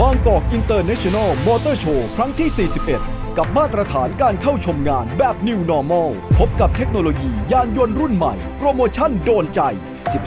บางกอกอินเตอร์เนชั่นแนลมอเตอร์โชว์ครั้งที่ 41 กับมาตรฐานการเข้าชมงานแบบ New Normal พบกับเทคโนโลยียานยนต์รุ่นใหม่ โปรโมชั่นโดนใจ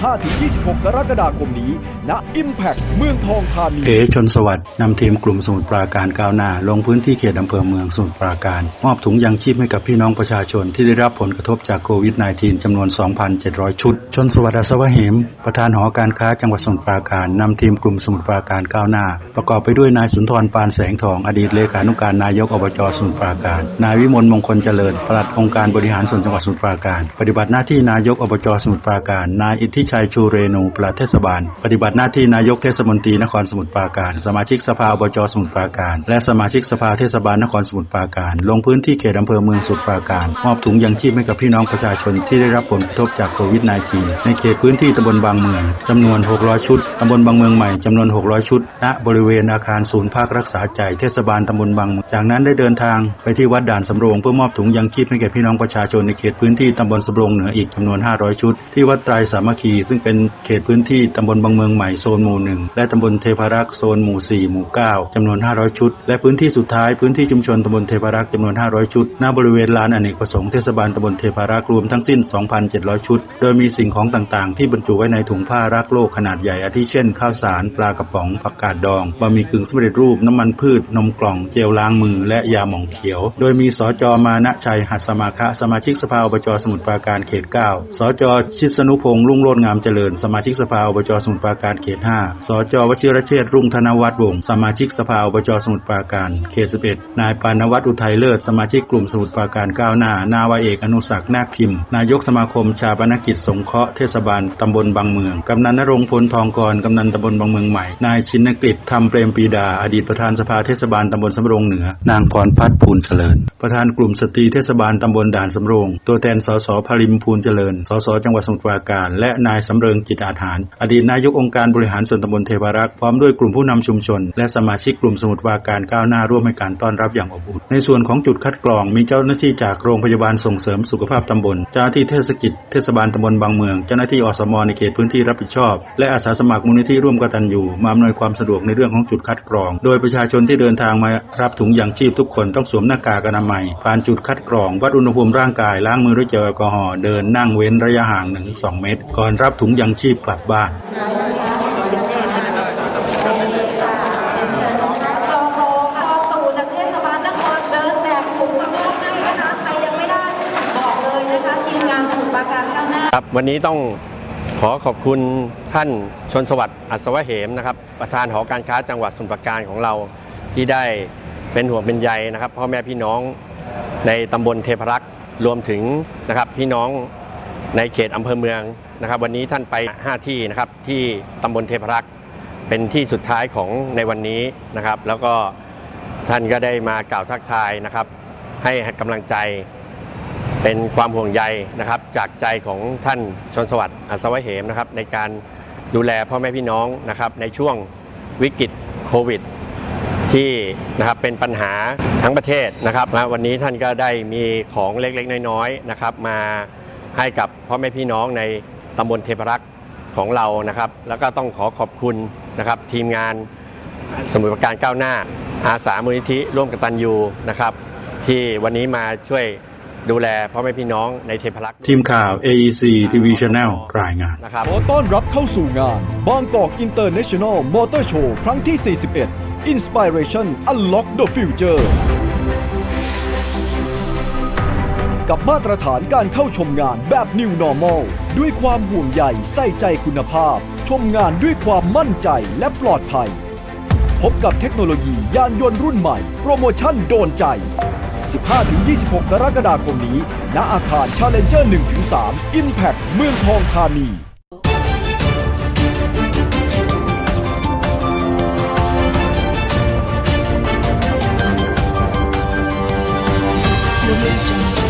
15-26 กรกฎาคมนี้ ณ Impact เมืองทองธานีเอชนสวัสดิ์นำทีมกลุ่มสมุทรปราการก้าวหน้า ลงพื้นที่เขตอำเภอเมืองสมุทรปราการ มอบถุงยังชีพให้กับพี่น้องประชาชนที่ได้รับผลกระทบจากโควิด -19 จำนวน 2,700 ชุด ชนสวัสดิ์อัศวะเหม ประธานหอการค้าจังหวัดสมุทรปราการนำทีมกลุ่มสมุทรปราการก้าวหน้า ประกอบไปด้วยนายสุนทรปานแสงทองอดีตเลขานุการนายกอบจสมุทรปราการ นายวิมลมงคลเจริญปลัดองค์การบริหารส่วนจังหวัดสมุทรปราการ ปฏิบัติหน้าที่นายกอบจสมุทรปราการ นายอิทธิชัยชูเรนูปลัดเทศบาล ปฏิบัติหน้าที่นายกเทศมนตรีนครสมุทรปราการ สมาชิกสภาอบจสมุทรปราการ และสมาชิกสภาเทศบาลนครสมุทรปราการ ลงพื้นที่เขตอำเภอเมืองสมุทรปราการ มอบถุงยังชีพให้กับพี่น้องประชาชนที่ได้รับผลกระทบจากโควิด -19 ในเขตพื้นที่ตำบลบางเมืองจำนวน 600 ชุดตำบลบางเมืองใหม่จำนวน 600 ชุด ณ บริเวณอาคารศูนย์ภาครักษาใจเทศบาลตำบลบางเมืองจากนั้นได้เดินทางไปที่วัดด่านสำโรงเพื่อมอบถุงยังชีพให้แก่พี่น้องประชาชนในเขตพื้นที่ตำบลสำโรงเหนืออีกจำนวน 500 ชุด ที่วัดไตรสามัคคีซึ่งเป็นเขตพื้นที่ตำบลบางเมืองใหม่โซนหมู่หนึ่งและตำบลเทพารักษ์โซนหมู่ 4 หมู่ 9จำนวน 500 ชุด และพื้นที่สุดท้ายพื้นที่ชุมชนตำบลเทพารักษ์จำนวน 500 ชุด ณ บริเวณลานอเนกประสงค์เทศบาลตำบลเทพารักษ์รวมทั้งสิ้น 2,700 ชุด โดยมีสิ่งของต่างๆ ที่บรรจุไว้ในถุงผ้ารักโลกขนาดใหญ่อาทิเช่น ข้าวสาร ปลากระป๋อง ผักกาดดองบะหมี่กึ่งสำเร็จรูป น้ำมันพืช นมกล่อง เจลล้างมือ และยาหม่องเขียว โดยมีสจมานะชัยหัสมาคะสมาชิกสภาอบจสมุทรปราการเขต 9 สจชิสนุพงษ์รุ่งโรจน์งามเจริญ สมาชิกสภาอบจสมุทรปราการเขต5 สจวชิรเชษฐ์รุ่งธนวัฒน์วงศ์สมาชิกสภาอบจสมุทรปราการเขต11 นายปานวัฒน์อุทัยเลิศ สมาชิกกลุ่มสมุทรปราการก้าวหน้า นาวาเอกอนุศักนาคพิมพ์ นายกสมาคมชาปนกิจสงเคราะห์เทศบาลตำบลบางเมือง กำนันนรงพลทองกร กำนันตำบลบางเมืองใหม่ นายชินกฤษธรรมเปรมปีดา อดีตประธานสภาเทศบาลตำบลสำโรงเหนือ นางพรพัฒน์ภูลเจริญประธานกลุ่มสตรีเทศบาลตำบลด่านสำโรง ตัวแทนสสพริมภูลเจริญ สสจังหวัดสมุทรปราการ และนายสำเริงจิตอาหารอดีตนายกองค์การบริหารส่วนตำบลเทพารักษ์พร้อมด้วยกลุ่มผู้นำชุมชน และสมาชิกกลุ่มสมุทรปราการก้าวหน้าร่วมให้การต้อนรับอย่างอบอุ่น ในส่วนของจุดคัดกรองมีเจ้าหน้าที่จากโรงพยาบาลส่งเสริมสุขภาพตำบล เจ้าหน้าที่เทศกิจเทศบาลตำบลบางเมือง เจ้าหน้าที่อสมในเขตพื้นที่รับผิดชอบ และอาสาสมัครมูลนิธิร่วมกตัญญูมาอำนวยความสะดวกในเรื่องของจุดคัดกรอง โดยประชาชนที่เดินทางมารับถุงยางชีพทุกคนต้องสวมหน้ากากอนามัย ผ่านจุดคัดกรอง วัดอุณหภูมิร่างกาย ล้างมือด้วยเจลแอลกอฮอล์เดินนั่งเว้นระยะห่าง 1-2 เมตร ก่อนรับถุงยางชีพกลับบ้านจอโตค่ะตู่จากเทศบาลนครเดินแบบถุงมามอบให้นะคะใครยังไม่ได้บอกเลยนะคะทีมงานสมุทรปราการก้าวหน้าครับวันนี้ต้องขอขอบคุณท่านชนสวัสดิ์อัศวะเหมนะครับ ประธานหอการค้าจังหวัดสมุทรปราการของเราที่ได้ เป็นห่วงเป็นใยนะครับพ่อแม่พี่น้องในตำบลเทพรักษ์รวมถึงนะครับพี่น้องในเขตอำเภอเมืองนะครับ วันนี้ท่านไป 5 ที่นะครับที่ตำบลเทพรักษ์เป็นที่สุดท้ายของในวันนี้นะครับ แล้วก็ท่านก็ได้มากล่าวทักทายนะครับ ให้กำลังใจเป็นความห่วงใยนะครับ จากใจของท่านชนสวัสดิ์อัศวะเหมนะครับ ในการดูแลพ่อแม่พี่น้องนะครับ ในช่วงวิกฤตโควิด ที่นะครับเป็นปัญหาทั้งประเทศนะครับและวันนี้ท่านก็ได้มีของเล็กๆ น้อยๆนะครับ มาให้กับพ่อแม่พี่น้องในตำบลเทพรักษ์ของเรานะครับ แล้วก็ต้องขอขอบคุณนะครับ ทีมงานสมุทรปราการก้าวหน้า อาสามูลนิธิร่วมกตัญญูนะครับ ที่วันนี้มาช่วยดูแลพ่อแม่พี่น้องในเทพรักษ์ทีมข่าว AEC TV Channel รายงานนะครับขอต้อนรับเข้าสู่งานบางกอกอินเตอร์เนชั่นแนลมอเตอร์โชว์ครั้งที่ 41 Inspiration Unlock the Future กับมาตรฐานการเข้าชมงานแบบ New Normal ด้วยความห่วงใยใส่ใจคุณภาพ ชมงานด้วยความมั่นใจและปลอดภัย พบกับเทคโนโลยียานยนต์รุ่นใหม่ โปรโมชั่นโดนใจ 15-26 กรกฎาคมนี้ ณอาคาร Challenger 1-3 Impact เมืองทองธานี Global Jungle.